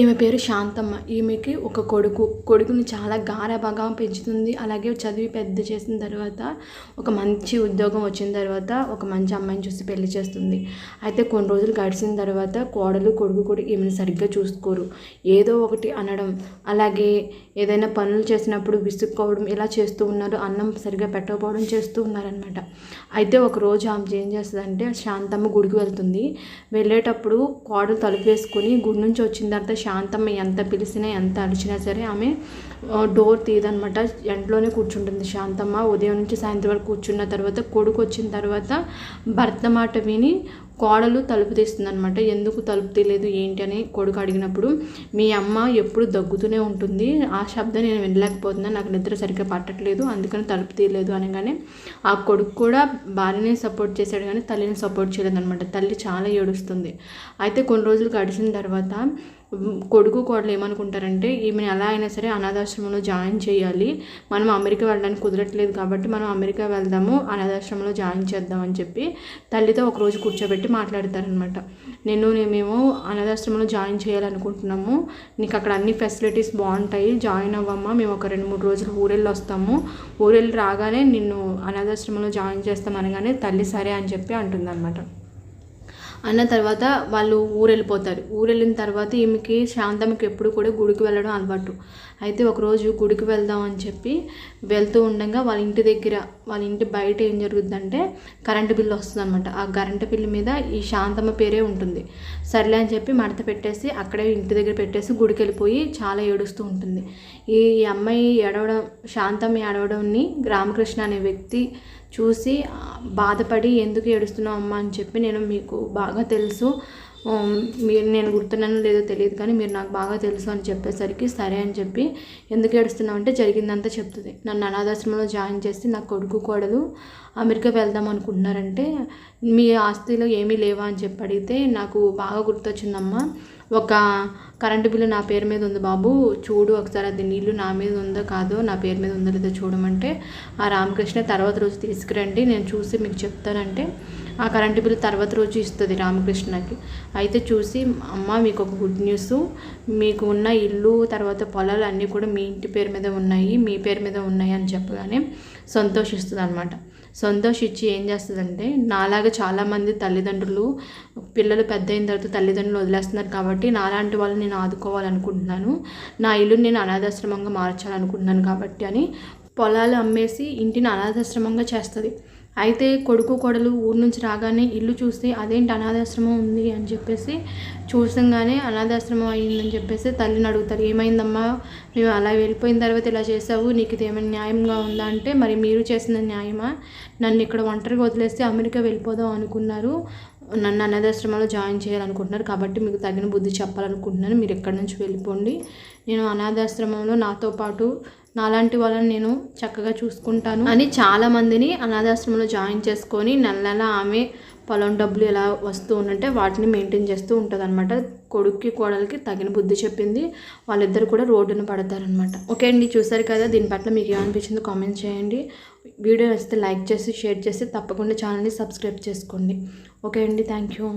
ఈమె పేరు శాంతమ్మ. ఈమెకి ఒక కొడుకు. కొడుకుని చాలా గారాబంగా పెంచుతుంది. అలాగే చదివి పెద్ద చేసిన తర్వాత ఒక మంచి ఉద్యోగం వచ్చిన తర్వాత ఒక మంచి అమ్మాయిని చూసి పెళ్ళి చేస్తుంది. అయితే కొన్ని రోజులు గడిచిన తర్వాత కోడలు కొడుకు కూడా ఈమెను సరిగ్గా చూసుకోరు. ఏదో ఒకటి అనడం అలాగే ఏదైనా పనులు చేసినప్పుడు విసుక్కోవడం ఇలా చేస్తూ ఉన్నారు. అన్నం సరిగ్గా పెట్టకపోవడం చేస్తూ ఉన్నారనమాట అయితే ఒకరోజు ఆమె ఏం చేస్తుందంటే శాంతమ్మ గుడికి వెళ్తుంది. వెళ్ళేటప్పుడు కోడలు తలుపు వేసుకుని గుడి నుంచి వచ్చిన తర్వాత శాంతమ్మ ఎంత పిలిచినా ఎంత అరిచినా సరే ఆమె డోర్ తీయదనమాట ఎంట్లోనే కూర్చుంటుంది శాంతమ్మ. ఉదయం నుంచి సాయంత్రం వరకు కూర్చున్న తర్వాత కొడుకు వచ్చిన తర్వాత భర్త మాట విని కోడలు తలుపు తీస్తుందనమాట ఎందుకు తలుపు తీయలేదు ఏంటి అని కొడుకు అడిగినప్పుడు మీ అమ్మ ఎప్పుడు దగ్గుతూనే ఉంటుంది. ఆ శబ్దం నేను వినలేకపోతున్నాను నాకు నిద్ర సరిగ్గా పట్టట్లేదు. అందుకని తలుపు తీయలేదు అనగానే ఆ కొడుకు కూడా భార్యని సపోర్ట్ చేశాడు కానీ తల్లిని సపోర్ట్ చేయలేదు అనమాట తల్లి చాలా ఏడుస్తుంది. అయితే కొన్ని రోజులు గడిచిన తర్వాత కొడుకు కోడలు ఏమనుకుంటారంటే ఈమెను ఎలా అయినా సరే అనాథాశ్రమంలో జాయిన్ చేయాలి. మనం అమెరికా వెళ్ళడానికి కుదరట్లేదు కాబట్టి మనం అమెరికా వెళ్దాము అనాథాశ్రమంలో జాయిన్ చేద్దాం అని చెప్పి తల్లితో ఒకరోజు కూర్చోబెట్టి మాట్లాడతారనమాట. నేను మేము అనాథాశ్రమంలో జాయిన్ చేయాలనుకుంటున్నాము. నీకు అక్కడ అన్ని ఫెసిలిటీస్ బాగుంటాయి. జాయిన్ అవ్వమ్మా. మేము ఒక రెండు మూడు రోజులు ఊరెళ్ళి వస్తాము. ఊరెళ్ళి రాగానే నిన్ను అనాథాశ్రమంలో జాయిన్ చేస్తాం అనగానే తల్లి సరే అని చెప్పి అంటుందన్నమాట అన్న తర్వాత వాళ్ళు ఊరు వెళ్ళిపోతారు ఊరు వెళ్ళిన తర్వాత ఈమెకి శాంతమ్మకి ఎప్పుడు కూడా గుడికి వెళ్ళడం అలవాటు. అయితే ఒకరోజు గుడికి వెళ్దాం అని చెప్పి వెళ్తూ ఉండగా వాళ్ళ ఇంటి దగ్గర వాళ్ళ ఇంటి బయట ఏం జరుగుతుందంటే కరెంటు బిల్లు వస్తుంది అనమాట ఆ కరెంటు బిల్లు మీద ఈ శాంతమ్మ పేరే ఉంటుంది. సర్లే అని చెప్పి మడత పెట్టేసి అక్కడే ఇంటి దగ్గర పెట్టేసి గుడికి వెళ్ళిపోయి చాలా ఏడుస్తూ ఉంటుంది. ఈ అమ్మాయి ఏడవడం శాంతమ్మ ఏడవడంని రామకృష్ణ అనే వ్యక్తి చూసి బాధపడి ఎందుకు ఏడుస్తున్నావు అమ్మ? అని చెప్పి నేను మీకు బాగా తెలుసు. మీరు నేను గుర్తున్నానో లేదో తెలియదు కానీ మీరు నాకు బాగా తెలుసు అని చెప్పేసరికి సరే అని చెప్పి ఎందుకు ఏడుస్తున్నావు? అంటే జరిగిందంతా చెప్తుంది. నన్ను అనాథాశ్రమంలో జాయిన్ చేసి నా కొడుకు కోడలు అమెరికా వెళ్దాం అనుకుంటున్నారంటే మీ ఆస్తిలో ఏమీ లేవా? అని చెప్పి అడిగితే నాకు బాగా గుర్తొచ్చిందమ్మా. ఒక కరెంటు బిల్లు నా పేరు మీద ఉంది బాబు. చూడు ఒకసారి అది నీళ్ళు నా మీద ఉందో కాదో నా పేరు మీద ఉందో లేదో చూడమంటే ఆ రామకృష్ణ తర్వాత రోజు తీసుకురండి నేను చూసి మీకు చెప్తానంటే ఆ కరెంటు బిల్లు తర్వాత రోజు ఇస్తుంది రామకృష్ణకి. అయితే చూసి అమ్మ మీకు ఒక గుడ్ న్యూస్. మీకు ఉన్న ఇల్లు తర్వాత పొలాలు అన్నీ కూడా మీ ఇంటి పేరు మీద ఉన్నాయి మీ పేరు మీద ఉన్నాయి అని చెప్పగానే సంతోషిస్తుంది అనమాట సంతోషించి ఏం చేస్తుందంటే నాలాగా చాలామంది తల్లిదండ్రులు పిల్లలు పెద్ద అయిన తర్వాత తల్లిదండ్రులు వదిలేస్తున్నారు కాబట్టి నాలాంటి వాళ్ళని నేను ఆదుకోవాలనుకుంటున్నాను. నా ఇల్లు నేను అనాథాశ్రమంగా మార్చాలనుకుంటున్నాను కాబట్టి అని పొలాలు అమ్మేసి ఇంటిని అనాథాశ్రమంగా చేస్తుంది. అయితే కొడుకు కొడలు ఊరు నుంచి రాగానే ఇల్లు చూస్తే అదేంటి అనాథాశ్రమం ఉంది అని చెప్పేసి చూసంగానే అనాథాశ్రమం అయిందని చెప్పేసి తల్లిని అడుగుతారు. ఏమైందమ్మా? మేము అలా వెళ్ళిపోయిన తర్వాత ఇలా చేసావు నీకు ఇది ఏమైనా న్యాయంగా ఉందా అంటే మరి మీరు చేసిన న్యాయమా? నన్ను ఇక్కడ ఒంటరిగా వదిలేస్తే అమెరికా వెళ్ళిపోదాం అనుకున్నారు. నన్ను అనాథాశ్రమంలో జాయిన్ చేయాలనుకుంటున్నారు కాబట్టి మీకు తగిన బుద్ధి చెప్పాలనుకుంటున్నాను. మీరు ఎక్కడి నుంచి వెళ్ళిపోండి. నేను అనాథాశ్రమంలో నాతో పాటు నాలాంటి వాళ్ళని నేను చక్కగా చూసుకుంటాను. అని చాలామందిని అనాథాశ్రమంలో జాయిన్ చేసుకొని నెల నెల ఆమె పొలం డబ్బులు ఎలా వస్తూ ఉంటే వాటిని మెయింటైన్ చేస్తూ ఉంటుంది అనమాట కొడుక్కి కోడలికి తగిన బుద్ధి చెప్పింది. వాళ్ళిద్దరు కూడా రోడ్డున పడతారనమాట ఓకే అండి చూసారు కదా దీని పట్ల మీకు ఏమనిపించిందో కామెంట్ చేయండి. వీడియో వస్తే లైక్ చేసి షేర్ చేసి తప్పకుండా ఛానల్ని సబ్స్క్రైబ్ చేసుకోండి. ఓకే అండి థ్యాంక్ యూ